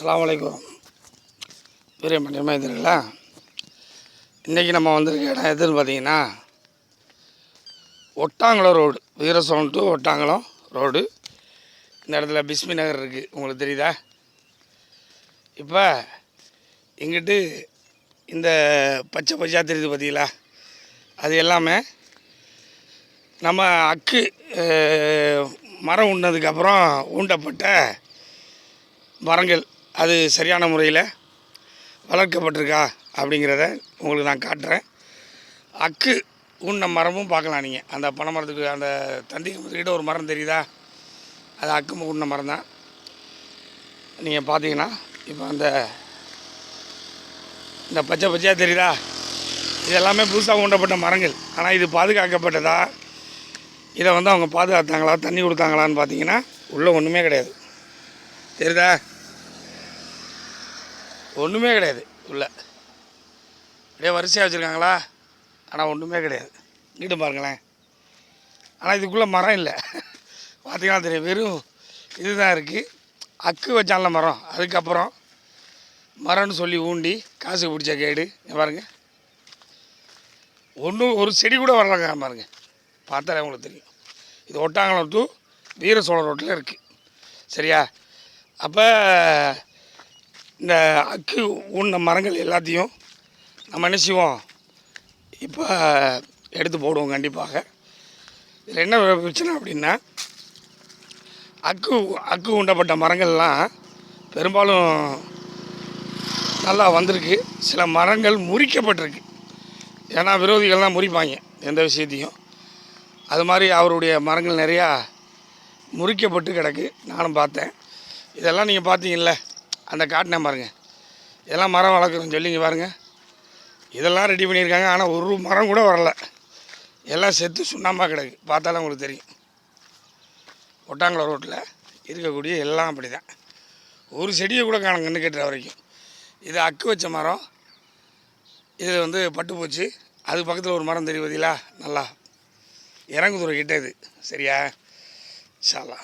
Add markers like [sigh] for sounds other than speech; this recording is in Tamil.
அஸ்லாம் அலைக்கும். பெரிய மணியமாக இன்றைக்கி நம்ம வந்திருக்க இடம் எதுன்னு பார்த்தீங்கன்னா ஒட்டாங்குளம் ரோடு. வீரசோன் டு ஒட்டாங்குளம் ரோடு. இந்த இடத்துல பிஸ்மி நகர் இருக்குது உங்களுக்கு தெரியுதா? இப்போ இங்கிட்டு இந்த பச்சை பச்சையாக தெரியுது பார்த்தீங்களா? அது எல்லாமே நம்ம அக்கு மரம் உண்டதுக்கப்புறம் ஊண்டப்பட்ட மரங்கள். அது சரியான முறையில் வளர்க்கப்பட்டிருக்கா அப்படிங்கிறத உங்களுக்கு நான் காட்டுறேன். அக்கு உண்ண மரமும் பார்க்கலாம் நீங்கள் அந்த பனை மரத்துக்கு அந்த தந்தி கிட்ட ஒரு மரம் தெரியுதா? அது அக்கு உண்ண மரம் தான் நீங்கள் பார்த்தீங்கன்னா இப்போ அந்த இந்த பச்சை பச்சையாக தெரியுதா? இது எல்லாமே புதுசாக ஊண்டப்பட்ட மரங்கள். ஆனால் இது பாதுகாக்கப்பட்டதா? இதை வந்து அவங்க பாதுகாத்தாங்களா? தண்ணி கொடுத்தாங்களான்னு பார்த்தீங்கன்னா உள்ளே ஒன்றுமே கிடையாது. தெரியுதா? ஒன்றுமே கிடையாது உள்ளே. அப்படியே வரிசையாக வச்சுருக்காங்களா? ஆனால் ஒன்றுமே கிடையாது. நீட்டு பாருங்களேன். ஆனால் இதுக்குள்ளே மரம் இல்லை. [laughs] பார்த்தீங்கன்னா தெரியும். வெறும் இதுதான் இருக்குது அக்கு வச்சான்ல மரம். அதுக்கப்புறம் மரம்னு சொல்லி ஊண்டி காசு பிடிச்ச கேடு. பாருங்கள் பாருங்க. ஒன்றும் ஒரு செடி கூட வரலங்க பாருங்க. பார்த்தாலே உங்களுக்கு தெரியும். இது ஒட்டாங்குளம் டூ வீர சோழ ரோட்டில் இருக்குது சரியா? அப்போ இந்த அக்கு உண்ண மரங்கள் எல்லாத்தையும் நம்ம என்ன செய்வோம்? இப்போ எடுத்து போடுவோம் கண்டிப்பாக. இதில் என்ன பிரச்சனை அப்படின்னா அக்கு அக்கு உண்டப்பட்ட மரங்கள்லாம் பெரும்பாலும் நல்லா வந்திருக்கு. சில மரங்கள் முறிக்கப்பட்டிருக்கு. ஏன்னா விரோதிகள்லாம் முறிப்பாங்க எந்த விஷயத்தையும். அது மாதிரி அவருடைய மரங்கள் நிறையா முறிக்கப்பட்டு கிடக்கு. நானும் பார்த்தேன். இதெல்லாம் நீங்கள் பார்த்தீங்கல்ல? அந்த காட்டினேன் பாருங்கள் இதெல்லாம் மரம் வளர்க்குறோம் சொல்லிங்க பாருங்கள் இதெல்லாம் ரெடி பண்ணியிருக்காங்க. ஆனால் ஒரு மரம் கூட வரல. எல்லாம் செத்து சுண்ணாம்பாக கிடக்கு. பார்த்தாலும் உங்களுக்கு தெரியும். ஒட்டாங்குளம் ரோட்டில் இருக்கக்கூடிய எல்லாம் அப்படி தான் ஒரு செடியை கூட காணும் கண்ணு கட்டுற வரைக்கும். இது அக்கு வச்ச மரம். இது வந்து பட்டு போச்சு. அது பக்கத்தில் ஒரு மரம் தெரியும் பார்த்தீங்களா நல்லா. இறங்குதுறை கிட்ட இது. சரியா? சாலா